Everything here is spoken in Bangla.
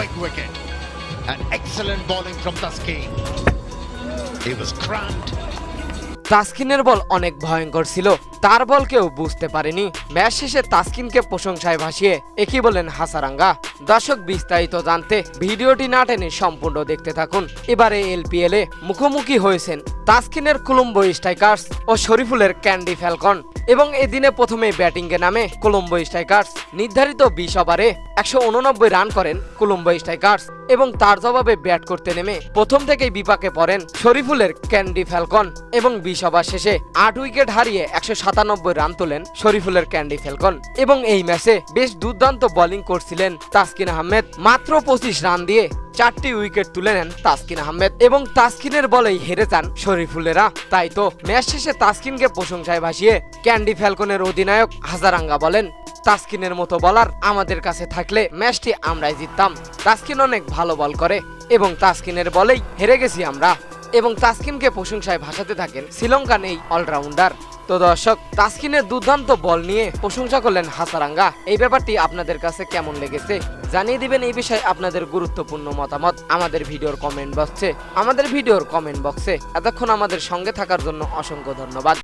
big wicket. An excellent bowling from Taskin. He was cramped. তাসকিনের বল অনেক ভয়ঙ্কর ছিল তার বল কেউ বুঝতে পারেনি ম্যাচ শেষে তাসকিনকে প্রশংসায় ভাসিয়ে একই বলেন হাসারাঙ্গা দর্শক বিস্তারিত জানতে ভিডিওটি না টেনে সম্পূর্ণ দেখতে থাকুন এবারে এলপিএল মুখোমুখি হয়েছেন তাসকিনের কোলম্বো স্ট্রাইকার্স ও শরীফুলের ক্যান্ডি ফ্যালকন। এবং এদিনে প্রথমে ব্যাটিংয়ে নামে কোলম্বো স্ট্রাইকার্স। নির্ধারিত বিশ ওভারে একশো উননব্বই রান করেন কোলম্বো স্ট্রাইকার্স এবং তার জবাবে ব্যাট করতে নেমে প্রথম থেকেই বিপাকে পড়েন শরীফুলের ক্যান্ডি ফ্যালকন এবং বিশ ওভার শেষে আট উইকেট হারিয়ে একশো সাতানব্বই রান তোলেন শরীফুলের ক্যান্ডি ফ্যালকন। এবং এই ম্যাচে বেশ দুর্দান্ত বোলিং করছিলেন তাসকিন আহমেদ। মাত্র পঁচিশ রান দিয়ে চারটি উইকেট তুলে নেন তাসকিন আহমেদ এবং তাসকিনের বলেই হেরে যান শরীফুলেরা তাই তো ম্যাচ শেষে তাসকিনকে প্রশংসায় ভাসিয়ে ক্যান্ডি ফ্যালকনের অধিনায়ক হাজারাঙ্গা বলেন, তাসকিনের মতো বলার আমাদের কাছে থাকলে ম্যাচটি আমরাই জিততাম। তাসকিন অনেক ভালো বল করে এবং তাসকিনের বলেই হেরে গেছি আমরা। এবং তাসকিনকে প্রশংসায় ভাসাতে থাকেন শ্রীলঙ্কান এই অলরাউন্ডার। তো দর্শক, তাসকিনের দুর্দান্ত বল নিয়ে প্রশংসা করলেন হাসারাঙ্গা। এই ব্যাপারটি আপনাদের কাছে কেমন লেগেছে জানিয়ে দিবেন এই বিষয়ে আপনাদের গুরুত্বপূর্ণ মতামত আমাদের ভিডিওর কমেন্ট বক্সে আমাদের ভিডিওর কমেন্ট বক্সে এতক্ষণ আমাদের সঙ্গে থাকার জন্য অসংখ্য ধন্যবাদ।